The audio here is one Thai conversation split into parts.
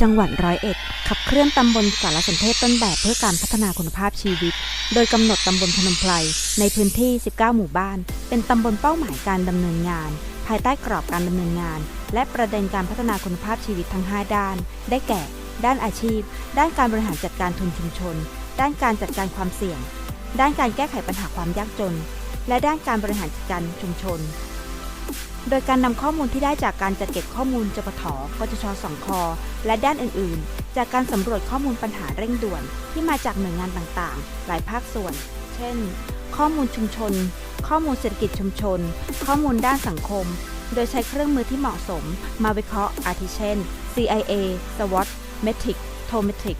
จังหวัดร้อยเอ็ดขับเคลื่อนตำบลสารสนเทศต้นแบบเพื่อการพัฒนาคุณภาพชีวิต โดยกำหนดตำบลพนมไพรในพื้นที่ 19 หมู่บ้าน เป็นตำบลเป้าหมายการดำเนินงาน ภายใต้กรอบการดำเนินงาน และประเด็นการพัฒนาคุณภาพชีวิตทั้ง 5 ด้าน ได้แก่ ด้านอาชีพ ด้านการบริหารจัดการทุนชุมชน ด้านการจัดการความเสี่ยง ด้านการแก้ไขปัญหาความยากจน และด้านการบริหารจัดการชุมชน โดยการนำข้อมูลที่ได้จากการจัดเก็บข้อมูลจปทกจชสองคและด้านอื่น ๆ จากการสำรวจข้อมูลปัญหาเร่งด่วน ที่มาจากหน่วยงานต่าง ๆ หลายภาคส่วน เช่น ข้อมูลชุมชน ข้อมูลเศรษฐกิจชุมชน ข้อมูลด้านสังคม โดยใช้เครื่องมือที่เหมาะสม มาวิเคราะห์ อาทิเช่น CIA SWOT Metric t o m e t r i c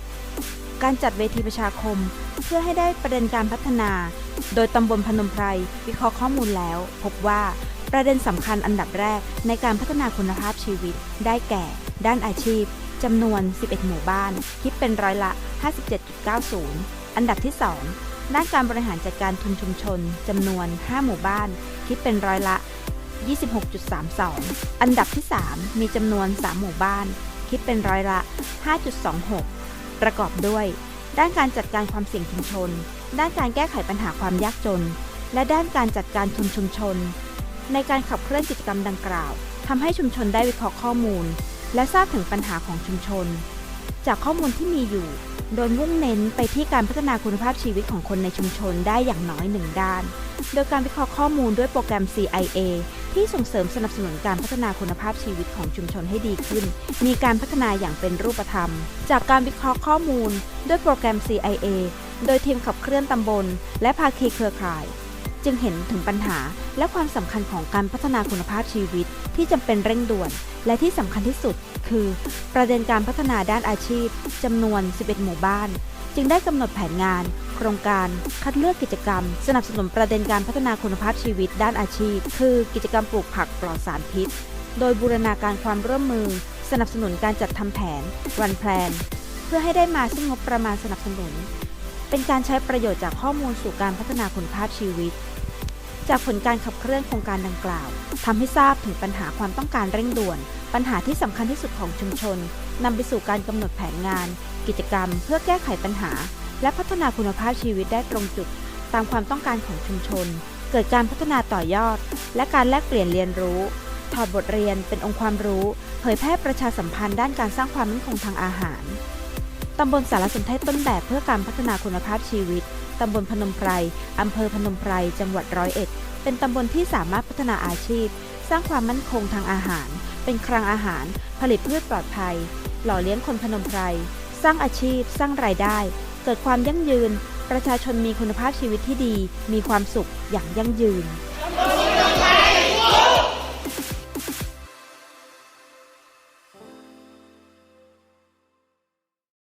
การจัดเวทีประชาคม เพื่อให้ได้ประเด็นการพัฒนา โดยตำบลพนมไพรวิเคราะห์ข้อมูลแล้ว พบว่า ประเด็นสำคัญอันดับแรกในการพัฒนาคุณภาพชีวิต ได้แก่ ด้านอาชีพจำนวน 11 หมู่บ้าน คิดเป็นร้อยละ 57.90 อันดับที่ 2 ด้านการบริหารจัดการทุนชุมชนจำนวน 5 หมู่บ้าน คิดเป็นร้อยละ 26.32 อันดับที่ 3 มีจำนวน 3 หมู่บ้าน คิดเป็นร้อยละ 5.26 ประกอบด้วย ด้านการจัดการความเสี่ยงชุมชน ด้านการแก้ไขปัญหาความยากจน และด้านการจัดการทุนชุมชน ในการขับเคลื่อนกิจกรรมดังกล่าวทำให้ชุมชนได้วิเคราะห์ข้อมูล และทราบถึงปัญหาของชุมชน จากข้อมูลที่มีอยู่ โดยมุ่งเน้นไปที่การพัฒนาคุณภาพชีวิตของคนในชุมชนได้อย่างน้อยหนึ่งด้าน โดยการวิเคราะห์ข้อมูลด้วยโปรแกรม CIA ที่ส่งเสริมสนับสนุนการพัฒนาคุณภาพชีวิตของชุมชนให้ดีขึ้น มีการพัฒนาอย่างเป็นรูปธรรม จากการวิเคราะห์ข้อมูล ด้วยโปรแกรม CIA โดยทีมขับเคลื่อนตำบล และภาคีเครือข่าย จึงเห็นถึงปัญหาและความสำคัญของการพัฒนาคุณภาพชีวิตที่จำเป็นเร่งด่วน และที่สำคัญที่สุด คือ ประเด็นการพัฒนาด้านอาชีพจำนวน 11 หมู่บ้าน จึงได้กำหนดแผนงาน โครงการ คัดเลือกกิจกรรม สนับสนุนประเด็นการพัฒนาคุณภาพชีวิตด้านอาชีพ คือกิจกรรมปลูกผักปลอดสารพิษ โดยบูรณาการความร่วมมือ สนับสนุนการจัดทำแผนวันแพลน เพื่อให้ได้มาซึ่งงบประมาณสนับสนุน เป็นการใช้ประโยชน์จากข้อมูลสู่การพัฒนาคุณภาพชีวิต จากผลการขับเคลื่อนโครงการดังกล่าวทำให้ทราบถึงปัญหาความต้องการเร่งด่วน ปัญหาที่สำคัญที่สุดของชุมชนนำไปสู่การกำหนดแผนงาน กิจกรรม เพื่อแก้ไขปัญหา และพัฒนาคุณภาพชีวิตได้ตรงจุด ตามความต้องการของชุมชน เกิดการพัฒนาต่อยอด และการแลกเปลี่ยนเรียนรู้ถอดบทเรียนเป็นองค์ความรู้ เผยแพร่ประชาสัมพันธ์ด้านการสร้างความมั่นคงทางอาหาร ตำบลสารสนเทศต้นแบบเพื่อการพัฒนาคุณภาพชีวิต ตำบลพนมไพร อำเภอพนมไพร จังหวัดร้อยเอ็ด เป็นตำบลที่สามารถพัฒนาอาชีพ สร้างความมั่นคงทางอาหาร เป็นคลังอาหาร ผลิตพืชปลอดภัย หล่อเลี้ยงคนพนมไพร สร้างอาชีพ สร้างรายได้ เกิดความยั่งยืน ประชาชนมีคุณภาพชีวิตที่ดี มีความสุขอย่างยั่งยืน